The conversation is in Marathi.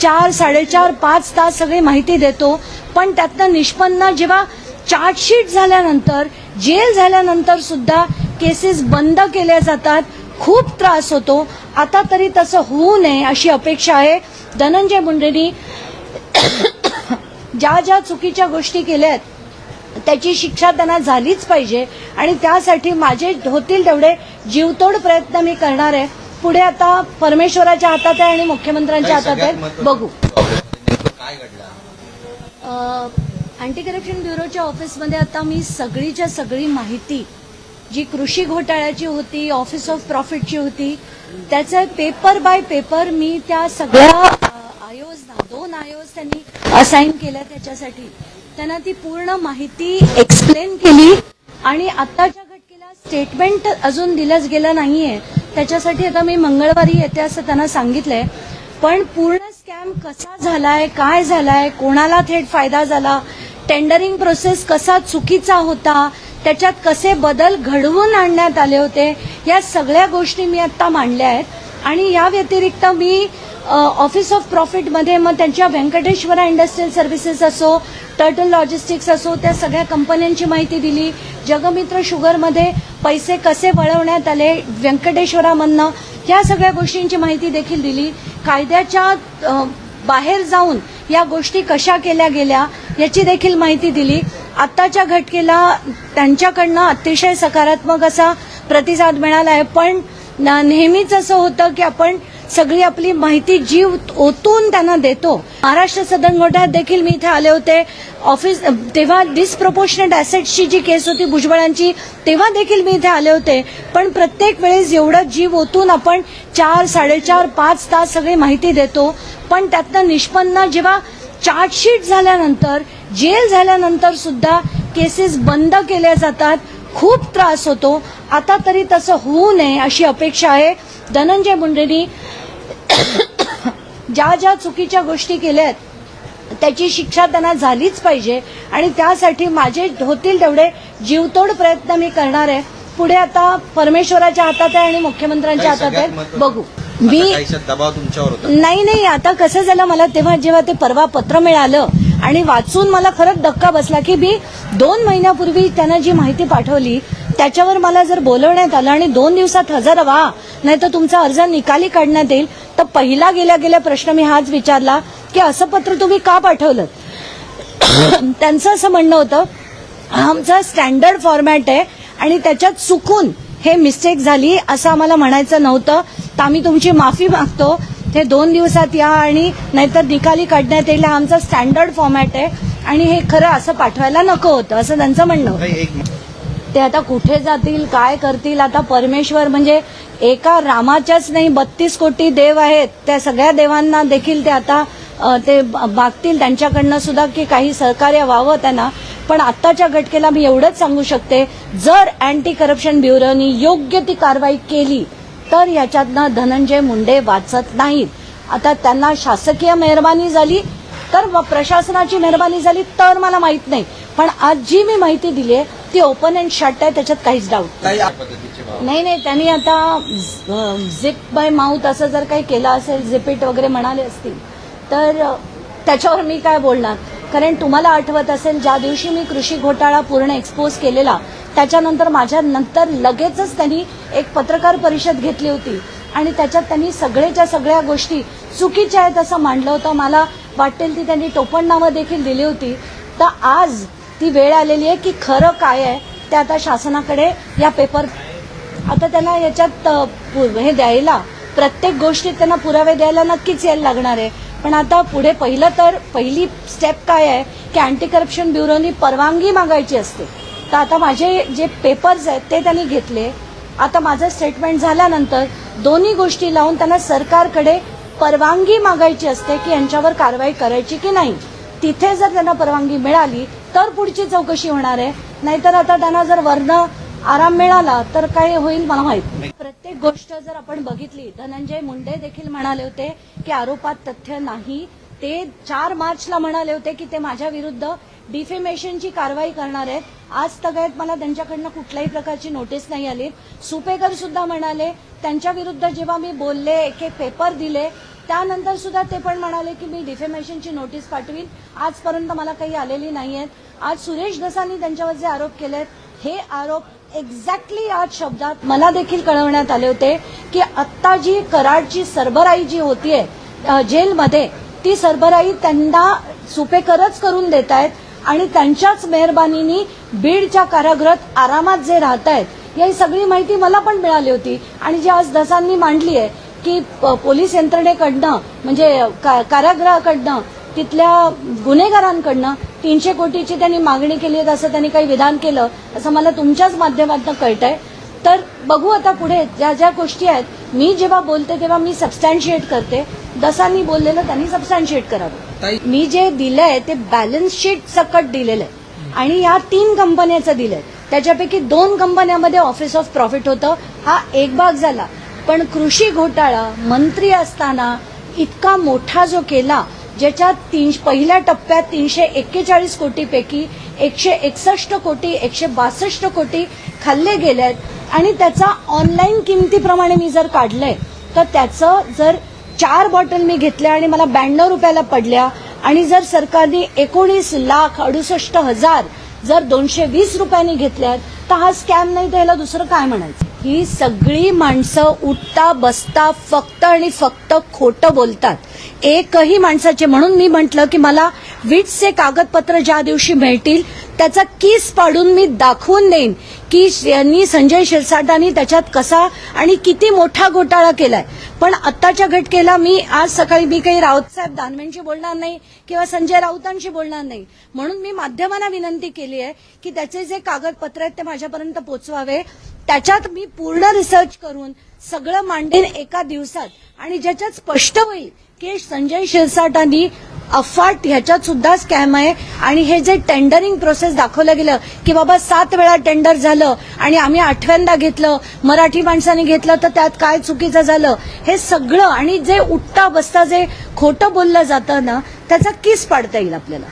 चार साडेचार पाच तास सगळी माहिती देतो. पण त्यातनं निष्पन्न जेव्हा चार्जशीट झाल्यानंतर जेल झाल्यानंतर सुद्धा केसेस बंद केल्या जातात. खूप त्रास होतो. आता तरी तसं होऊ नये अशी अपेक्षा आहे. धनंजय मुंडेंनी ज्या ज्या चुकीच्या गोष्टी केल्यात त्याची शिक्षा त्यांना झालीच पाहिजे. आणि त्यासाठी माझे होतील तेवढे जीवतोड प्रयत्न मी करणार आहे. पुढे आता परमेश्वराच्या हातात आहे आणि मुख्यमंत्र्यांच्या हातात आहे. बघू. अँटी करप्शन ब्युरोच्या ऑफिसमध्ये आता मी सगळीच्या सगळी माहिती जी कृषी घोटाळ्याची होती ऑफिस ऑफ प्रॉफिटची होती त्याचं पेपर बाय पेपर मी त्या सगळ्या आयोजना दोन आयोज त्यांनी असाइन केल्या त्याच्यासाठी. त्यांना ती पूर्ण माहिती एक्सप्लेन केली आणि घटकेला स्टेटमेंट अजून दिलंच गेलं नाहीये. त्याच्यासाठी आता मी मंगळवारी येते असं त्यांना सांगितलंय. पण पूर्ण स्कॅम कसा झालाय काय झालाय कोणाला थेट फायदा झाला टेंडरिंग प्रोसेस कसा चुकीचा होता त्याच्यात कसे बदल घडवून आणण्यात आले होते या सगळ्या गोष्टी मी आता मांडल्या आहेत. आणि या व्यतिरिक्त मी ऑफिस ऑफ प्रॉफिटमध्ये मग त्यांच्या व्यंकटेश्वरा इंडस्ट्रियल सर्व्हिसेस असो टर्टल लॉजिस्टिक्स असो त्या सगळ्या कंपन्यांची माहिती दिली. जगमित्र शुगरमध्ये पैसे कसे वळवण्यात आले व्यंकटेश्वरामधनं या सगळ्या गोष्टींची माहिती देखील दिली. कायद्याच्या बाहेर जाऊन या गोष्टी कशा केल्या गेल्या याची देखील माहिती दिली. आत्ताच्या घटकेला त्यांच्याकडनं अतिशय सकारात्मक असा प्रतिसाद मिळाला आहे पण न- नेहमीच असं होतं की आपण सगळी आपली माहिती जीव ओतून त्यांना देतो. महाराष्ट्र सदन घोटाळ्यात देखील मी इथे आले होते. ऑफिस तेव्हा डिसप्रपोर्शनेट ऍसेट्सची जी केस होती भुजबळांची तेव्हा देखील मी इथे आले होते. पण प्रत्येक वेळेस एवढं जीव ओतून आपण चार साडेचार पाच तास सगळी माहिती देतो. पण त्यातनं निष्पन्न जेव्हा चार्जशीट झाल्यानंतर जेल झाल्यानंतर सुद्धा केसेस बंद केल्या जातात. खूप त्रास होतो. आता तरी तसं होऊ नये अशी अपेक्षा आहे. धनंजय मुंडेंनी ज्या ज्या चुकीच्या गोष्टी केल्यात त्याची शिक्षा त्यांना झालीच पाहिजे. आणि त्यासाठी माझे होतील तेवढे जीवतोड प्रयत्न मी करणार आहे. पुढे आता परमेश्वराच्या हातात आहे आणि मुख्यमंत्र्यांच्या हातात आहे. बघू. मी दबाव तुमच्यावर नाही नाही आता कसं झालं मला तेव्हा जेव्हा ते परवा पत्र मिळालं आणि वाचून मला खरंच धक्का बसला की मी दोन महिन्यापूर्वी त्यांना जी माहिती पाठवली त्याच्यावर मला जर बोलवण्यात आलं आणि दोन दिवसात हजर व्हा नाही तर तुमचा अर्ज निकाली काढण्यात येईल. तर पहिला गेल्या गेल्या प्रश्न मी हाच विचारला की असं पत्र तुम्ही का पाठवलं त्यांचं असं म्हणणं होतं आमचा स्टँडर्ड फॉर्मॅट आहे आणि त्याच्यात चुकून हे मिस्टेक झाली असं आम्हाला म्हणायचं नव्हतं. तर आम्ही तुमची माफी मागतो. ते दोन दिवसात या आणि नाहीतर निकाली काढण्यात येईल हा आमचा स्टँडर्ड फॉर्मॅट आहे. आणि हे खरं असं पाठवायला नको होतं असं त्यांचं म्हणणं ते आता कुठे जातील काय करतील आता परमेश्वर म्हणजे एका रामाच्याच नाही बत्तीस कोटी देव आहेत. त्या सगळ्या देवांना देखील ते आता ते मागतील त्यांच्याकडनं सुद्धा की काही सहकार्य व्हावं त्यांना. पण आत्ताच्या घटकेला मी एवढंच सांगू शकते जर अँटी करप्शन ब्युरोनी योग्य ती कारवाई केली तर याच्यातनं धनंजय मुंडे वाचत नाहीत. आता त्यांना शासकीय मेहरबानी झाली तर प्रशासनाची मेहरबानी झाली तर मला माहीत नाही. पण आज जी मी माहिती दिली आहे ती ओपन अँड शट आहे त्याच्यात काहीच डाऊट नाही. नाही त्यांनी आता झिप बाय माउथ असं जर काही केलं असेल झिपिट वगैरे म्हणाले असतील तर त्याच्यावर मी काय बोलणार? कारण तुम्हाला आठवत असेल ज्या दिवशी मी कृषी घोटाळा पूर्ण एक्सपोज केलेला त्याच्यानंतर माझ्या नंतर लगेचच त्यांनी एक पत्रकार परिषद घेतली होती. आणि त्याच्यात त्यांनी सगळेच्या सगळ्या गोष्टी चुकीच्या आहेत असं मांडलं होतं. मला वाटेल ती त्यांनी टोपण नावं देखील दिली होती. तर आज ती वेळ आलेली आहे की खरं काय आहे ते आता शासनाकडे या पेपर आता त्यांना याच्यात पु- हे द्यायला प्रत्येक गोष्टीत त्यांना पुरावे द्यायला नक्कीच यायला लागणार आहे. पण आता पुढे पहिलं तर पहिली स्टेप काय आहे की अँटी करप्शन ब्युरोनी परवानगी मागायची असते. तर आता माझे जे पेपर्स आहेत ते त्यांनी घेतले. आता माझं स्टेटमेंट झाल्यानंतर दोन्ही गोष्टी लावून त्यांना सरकारकडे परवानगी मागायची असते की यांच्यावर कारवाई करायची की नाही. तिथे जर त्यांना परवानगी मिळाली तर पुढची चौकशी होणार आहे. नाहीतर आता त्यांना जर वर्ण आराम मिळाला तर काय होईल मला माहीत प्रत्येक गोष्ट जर आपण बघितली धनंजय मुंडे देखील म्हणाले होते की आरोपात तथ्य नाही. ते चार मार्चला म्हणाले होते की ते माझ्या विरुद्ध डिफेमेशनची कारवाई करणार आहेत. आज तगायत मला त्यांच्याकडनं कुठल्याही प्रकारची नोटीस नाही आली. सुपेकर सुद्धा म्हणाले त्यांच्या विरुद्ध जेव्हा मी बोलले एक एक पेपर दिले त्यानंतर सुद्धा ते पण म्हणाले की मी डिफेमेशनची नोटीस पाठवीन. आजपर्यंत मला काही आलेली नाही आहेत आज सुरेश दसानी त्यांच्यावर जे आरोप केले आहेत हे आरोप एक्झॅक्टली आज शब्दात मला देखील कळवण्यात आले होते की आत्ता जी कराडची सरबराई जी होतीये जेलमध्ये ती सरबराई त्यांना सुपेकरच करून देत आहेत आणि त्यांच्याच मेहरबानीनी बीडच्या कारागृहात आरामात जे राहत आहेत ही सगळी माहिती मला पण मिळाली होती. आणि जी आज दसांनी मांडली आहे की प- पोलीस यंत्रणेकडनं म्हणजे का- कारागृहाकडनं तिथल्या गुन्हेगारांकडनं तीनशे कोटीची त्यांनी मागणी केली आहे असं त्यांनी काही विधान केलं असं मला तुमच्याच माध्यमातून कळतंय. तर बघू आता पुढे ज्या ज्या गोष्टी आहेत मी जेव्हा बोलते तेव्हा मी सबस्टॅन्शिएट करते. दसांनी बोललेलं त्यांनी सबस्टॅन्शिएट करावं. ताई मी जे दिलंय ते बॅलन्स शीट सकट दिलेलं आहे. आणि या तीन कंपन्याचं दिलंय. त्याच्यापैकी दोन कंपन्यामध्ये ऑफिस ऑफ प्रॉफिट होतं. हा एक भाग झाला. पण कृषी घोटाळा मंत्री असताना इतका मोठा जो केला ज्याच्यात तीन पहिल्या टप्प्यात तीनशे एक्केचाळीस कोटीपैकी एकशे एकसष्ट कोटी एकशे बासष्ट कोटी खाल्ले गेले आहेत आणि त्याचा ऑनलाईन किमतीप्रमाणे मी जर काढलंय तर त्याचं जर चार बॉटल मी घेतल्या आणि मला ब्याण्णव रुपयाला पडल्या. आणि जर सरकारने एकोणीस लाख अडुसष्ट हजार जर दोनशे वीस रुपयांनी घेतल्यात तर हा स्कॅम नाही तर याला दुसरं काय म्हणायचं? ही सगळी माणसं उठता बसता फक्त आणि फक्त खोटं बोलतात. एकही माणसाचे म्हणून मी म्हटलं की मला विट्सचे कागदपत्र ज्या दिवशी मिळतील त्याचा किस पाडून मी दाखवून देईन? की यांनी संजय शिरसाटांनी त्याच्यात कसा आणि किती मोठा घोटाळा केलाय? पण आत्ताच्या घटकेला मी आज सकाळी मी काही राऊतसाहेब दानवेंशी बोलणार नाही किंवा संजय राऊतांशी बोलणार नाही. म्हणून मी माध्यमांना विनंती केली आहे की त्याचे जे कागदपत्र आहेत ते माझ्यापर्यंत पोचवावे. त्याच्यात मी पूर्ण रिसर्च करून सगळं मांडेन एका दिवसात. आणि ज्याच्यात स्पष्ट होईल की संजय शिरसाटांनी अफाट ह्याच्यात सुद्धा स्कॅम आहे. आणि हे जे टेंडरिंग प्रोसेस दाखवलं गेलं की बाबा सात वेळा टेंडर झालं आणि आम्ही आठव्यांदा घेतलं मराठी माणसाने घेतलं तर त्यात काय चुकीचं झालं? हे सगळं आणि जे उठता बसता जे खोटं बोललं जातं ना त्याचा किस पाडता येईल आपल्याला?